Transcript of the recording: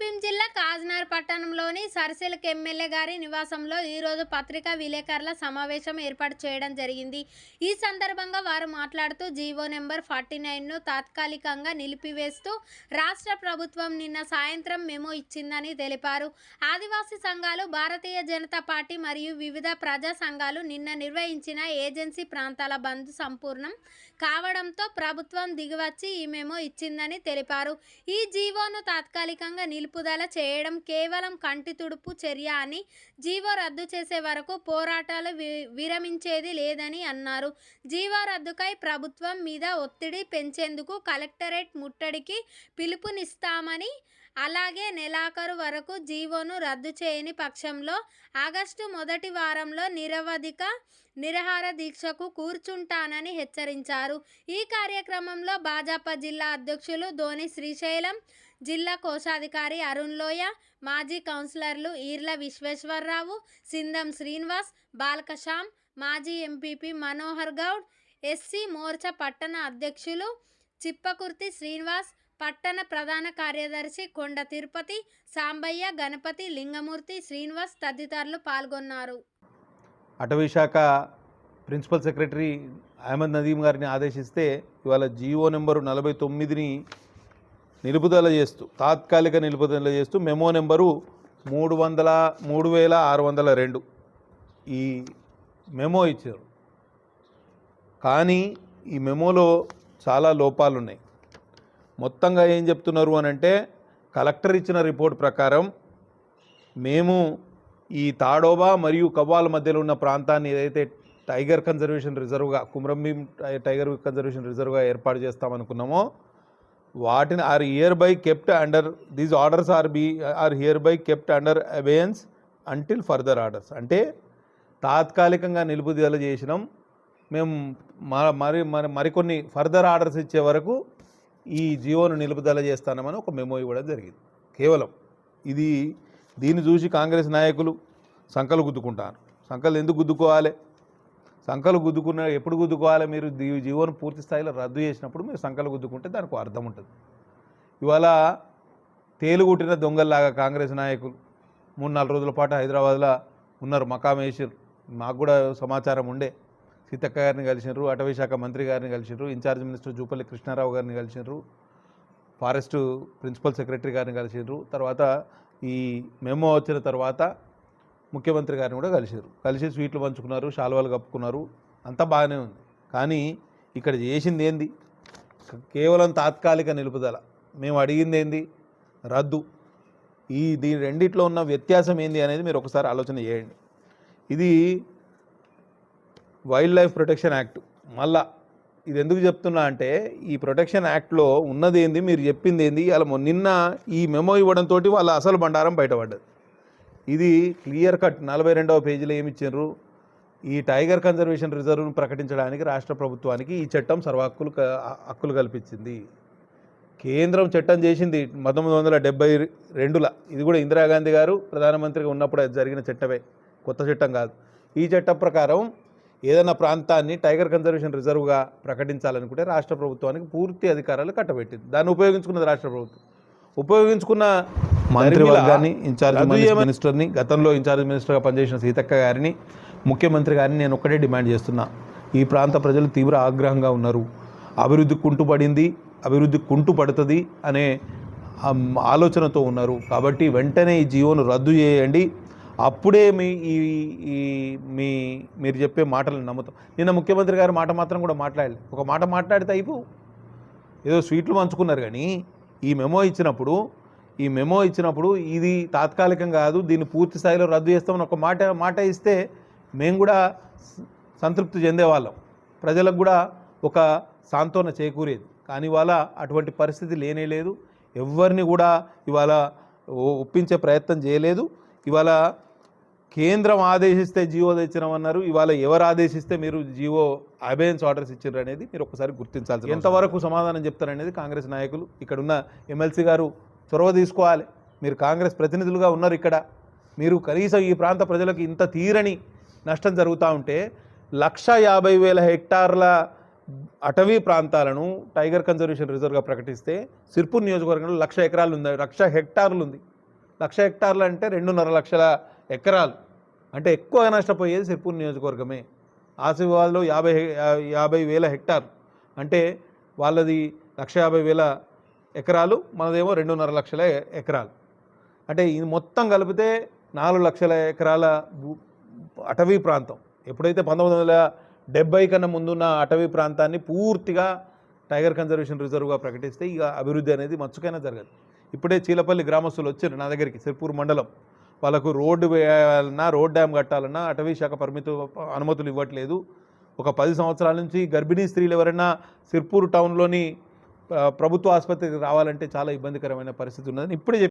కొమరంభీం జిల్లా కాజ్నార్ పట్టణంలోని సరిసిలకు ఎమ్మెల్యే గారి నివాసంలో ఈరోజు పత్రికా విలేకరుల సమావేశం ఏర్పాటు చేయడం జరిగింది. ఈ సందర్భంగా వారు మాట్లాడుతూ జీవో నెంబర్ ఫార్టీ నైన్ను తాత్కాలికంగా నిలిపివేస్తూ రాష్ట్ర ప్రభుత్వం నిన్న సాయంత్రం మెమో ఇచ్చిందని తెలిపారు. ఆదివాసీ సంఘాలు భారతీయ జనతా పార్టీ మరియు వివిధ ప్రజా సంఘాలు నిన్న నిర్వహించిన ఏజెన్సీ ప్రాంతాల బంద్ సంపూర్ణం కావడంతో ప్రభుత్వం దిగివచ్చి ఈ మెమో ఇచ్చిందని తెలిపారు. ఈ జీవోను తాత్కాలికంగా నిలుపుదల చేయడం కేవలం కంటి తుడుపు చర్య అని జీవో రద్దు చేసే వరకు పోరాటాలు వి- విరమించేది లేదని అన్నారు. జీవో రద్దుకై ప్రభుత్వం మీద ఒత్తిడి పెంచేందుకు కలెక్టరేట్ ముట్టడికి పిలుపునిస్తామని అలాగే నెలాఖరు వరకు జీవోను రద్దు చేయని పక్షంలో ఆగస్టు మొదటి వారంలో నిరవధిక నిరహార దీక్షకు కూర్చుంటానని హెచ్చరించారు. ఈ కార్యక్రమంలో భాజపా జిల్లా అధ్యక్షులు ధోని శ్రీశైలం జిల్లా కోశాధికారి అరుణ్ లోయ మాజీ కౌన్సిలర్లు ఈర్ల విశ్వేశ్వరరావు సిందం శ్రీనివాస్ బాల్కశ్యామ్ మాజీ ఎంపీపీ మనోహర్ గౌడ్ ఎస్సీ మోర్చా పట్టణ అధ్యక్షులు చిప్పకుర్తి శ్రీనివాస్ పట్టణ ప్రధాన కార్యదర్శి కొండ తిరుపతి సాంబయ్య గణపతి లింగమూర్తి శ్రీనివాస్ తదితరులు పాల్గొన్నారు. అటవీశాఖ ప్రిన్సిపల్ సెక్రటరీ అహ్మద్ నదీం గారిని ఆదేశిస్తే ఇవాళ జీవో నెంబరు నలభై తొమ్మిదిని నిలుపుదల చేస్తూ తాత్కాలిక నిలుపుదల చేస్తూ మెమో నెంబరు మూడు వందల మూడు వేల ఆరు వందల రెండు ఈ మెమో ఇచ్చారు. కానీ ఈ మెమోలో చాలా లోపాలు ఉన్నాయి మొత్తంగా ఏం చెప్తున్నారు అని అంటే కలెక్టర్ ఇచ్చిన రిపోర్ట్ ప్రకారం మేము ఈ తాడోబా మరియు కవ్వాల మధ్యలో ఉన్న ప్రాంతాన్ని ఏదైతే టైగర్ కన్జర్వేషన్ రిజర్వ్గా కుమ్రంభీం టై- టైగర్ కన్జర్వేషన్ రిజర్వ్గా ఏర్పాటు చేస్తామనుకున్నామో వాటిని are hereby kept under these orders are be are hereby kept under abeyance until further orders అంటే తాత్కాలికంగా నిలుపుదల చేసినాం. మేము మరి మరి మరికొన్ని ఫర్దర్ ఆర్డర్స్ ఇచ్చే వరకు ఈ జియోను నిలుపుదల చేస్తామని ఒక మెమో ఇవ్వడం జరిగింది. కేవలం ఇది దీన్ని చూసి కాంగ్రెస్ నాయకులు సంకలు గుద్దుకుంటారు. సంకలు ఎందుకు గుద్దుకోవాలి? సంకలు గుద్దుకున్న ఎప్పుడు గుద్దుకోవాలి మీరు? దీ- జీవోను పూర్తి స్థాయిలో రద్దు చేసినప్పుడు మీరు సంకలు గుద్దుకుంటే దానికి అర్థం ఉంటుంది. ఇవాళ తేలుగుట్టిన దొంగల్లాగా కాంగ్రెస్ నాయకులు మూడు నాలుగు రోజుల పాటు హైదరాబాద్లో ఉన్నారు మకామేశ్వర్ మాకు కూడా సమాచారం ఉండే. సీతక్క గారిని కలిసినారు అటవీ శాఖ మంత్రి గారిని కలిసినారు ఇన్ఛార్జ్ మినిస్టర్ జూపల్లి కృష్ణారావు గారిని కలిసినారు ఫారెస్ట్ ప్రిన్సిపల్ సెక్రటరీ గారిని కలిసినారు. తర్వాత ఈ మెమో వచ్చిన తర్వాత ముఖ్యమంత్రి గారిని కూడా కలిసారు కలిసి స్వీట్లు పంచుకున్నారు శాలువాలు కప్పుకున్నారు అంతా బాగానే ఉంది. కానీ ఇక్కడ చేసింది ఏంది? కేవలం తాత్కాలిక నిలుపుదల. మేము అడిగింది ఏంది? రద్దు. ఈ దీని రెండిట్లో ఉన్న వ్యత్యాసం ఏంది అనేది మీరు ఒకసారి ఆలోచన చేయండి. ఇది వైల్డ్ లైఫ్ ప్రొటెక్షన్ యాక్ట్. మళ్ళా ఇది ఎందుకు చెప్తున్నా అంటే ఈ ప్రొటెక్షన్ యాక్ట్లో ఉన్నది ఏంది? మీరు చెప్పింది ఏంది? అలా నిన్న ఈ మెమో ఇవ్వడంతో వాళ్ళ అసలు బండారం బయటపడ్డది. ఇది క్లియర్ కట్ నలభై రెండవ పేజీలో ఏమిచ్చారు ఈ టైగర్ కన్జర్వేషన్ రిజర్వ్ను ప్రకటించడానికి రాష్ట్ర ప్రభుత్వానికి ఈ చట్టం సర్వ హక్కులు హక్కులు కల్పించింది. కేంద్రం చట్టం చేసింది పంతొమ్మిది వందల డెబ్బై రెండుల. ఇది కూడా ఇందిరాగాంధీ గారు ప్రధానమంత్రిగా ఉన్నప్పుడు అది జరిగిన చట్టమే. కొత్త చట్టం కాదు. ఈ చట్టం ప్రకారం ఏదైనా ప్రాంతాన్ని టైగర్ కన్జర్వేషన్ రిజర్వ్గా ప్రకటించాలనుకుంటే రాష్ట్ర ప్రభుత్వానికి పూర్తి అధికారాలు కట్టబెట్టింది. దాన్ని ఉపయోగించుకున్నది రాష్ట్ర ప్రభుత్వం. ఉపయోగించుకున్న మంత్రివర్గాన్ని ఇన్ఛార్జ్ మినిస్టర్ని గతంలో ఇన్ఛార్జ్ మినిస్టర్గా పనిచేసిన సీతక్క గారిని ముఖ్యమంత్రి గారిని నేను ఒక్కటే డిమాండ్ చేస్తున్నా. ఈ ప్రాంత ప్రజలు తీవ్ర ఆగ్రహంగా ఉన్నారు. అభివృద్ధి కుంటుపడింది అభివృద్ధి కుంటుపడుతుంది అనే ఆలోచనతో ఉన్నారు. కాబట్టి వెంటనే ఈ జీవోను రద్దు చేయండి. అప్పుడే మీ ఈ ఈ మీ మీరు చెప్పే మాటలను నమ్ముతాం. నిన్న ముఖ్యమంత్రి గారు మాట మాత్రం కూడా మాట్లాడలేదు ఒక మాట మాట్లాడితే అయిపో. ఏదో స్వీట్లు పంచుకున్నారు కానీ ఈ మెమో ఇచ్చినప్పుడు ఈ మెమో ఇచ్చినప్పుడు ఇది తాత్కాలికం కాదు దీన్ని పూర్తి స్థాయిలో రద్దు చేస్తామని ఒక మాట మాట ఇస్తే మేము కూడా సంతృప్తి చెందేవాళ్ళం. ప్రజలకు కూడా ఒక సాంత్వన చేకూరేది. కానీ ఇవాళ అటువంటి పరిస్థితి లేనే లేదు. ఎవరిని కూడా ఇవాళ ఒ- ఒప్పించే ప్రయత్నం చేయలేదు. ఇవాళ కేంద్రం ఆదేశిస్తే జియో తెచ్చినామన్నారు. ఇవాళ ఎవరు ఆదేశిస్తే మీరు జియో అబేయన్స్ ఆర్డర్స్ ఇచ్చారు అనేది మీరు ఒకసారి గుర్తించాల్సి ఎంతవరకు సమాధానం చెప్తారనేది కాంగ్రెస్ నాయకులు. ఇక్కడ ఉన్న ఎమ్మెల్సీ గారు చొరవ తీసుకోవాలి. మీరు కాంగ్రెస్ ప్రతినిధులుగా ఉన్నారు ఇక్కడ. మీరు కనీసం ఈ ప్రాంత ప్రజలకు ఇంత తీరని నష్టం జరుగుతూ ఉంటే లక్ష యాభై వేల హెక్టార్ల అటవీ ప్రాంతాలను టైగర్ కన్జర్వేషన్ రిజర్వ్గా ప్రకటిస్తే సిర్పూర్ నియోజకవర్గంలో లక్ష ఎకరాలు ఉంది లక్ష హెక్టార్లు ఉంది. లక్ష హెక్టార్లు అంటే రెండున్నర లక్షల ఎకరాలు. అంటే ఎక్కువగా నష్టపోయేది సిర్పూర్ నియోజకవర్గమే. ఆసిఫాబాద్లో యాభై యాభై వేల హెక్టార్ అంటే వాళ్ళది లక్ష యాభై వేల ఎకరాలు మనదేమో రెండున్నర లక్షల ఎకరాలు. అంటే ఇది మొత్తం కలిపితే నాలుగు లక్షల ఎకరాల అటవీ ప్రాంతం. ఎప్పుడైతే పంతొమ్మిది వందల డెబ్బై కన్నా ముందున్న అటవీ ప్రాంతాన్ని పూర్తిగా టైగర్ కన్జర్వేషన్ రిజర్వ్గా ప్రకటిస్తే ఇక అభివృద్ధి అనేది మచ్చుకైనా జరగదు. ఇప్పుడే చీలపల్లి గ్రామస్తులు వచ్చారు నా దగ్గరికి సిర్పూర్ మండలం. వాళ్ళకు రోడ్డు వేయాలన్నా రోడ్ డ్యామ్ కట్టాలన్నా అటవీ శాఖ పరిమితి అనుమతులు ఇవ్వట్లేదు. ఒక పది సంవత్సరాల నుంచి గర్భిణీ స్త్రీలు ఎవరైనా సిర్పూర్ టౌన్లోని ప్రభుత్వ ఆసుపత్రికి రావాలంటే చాలా ఇబ్బందికరమైన పరిస్థితి ఉన్నదని ఇప్పుడే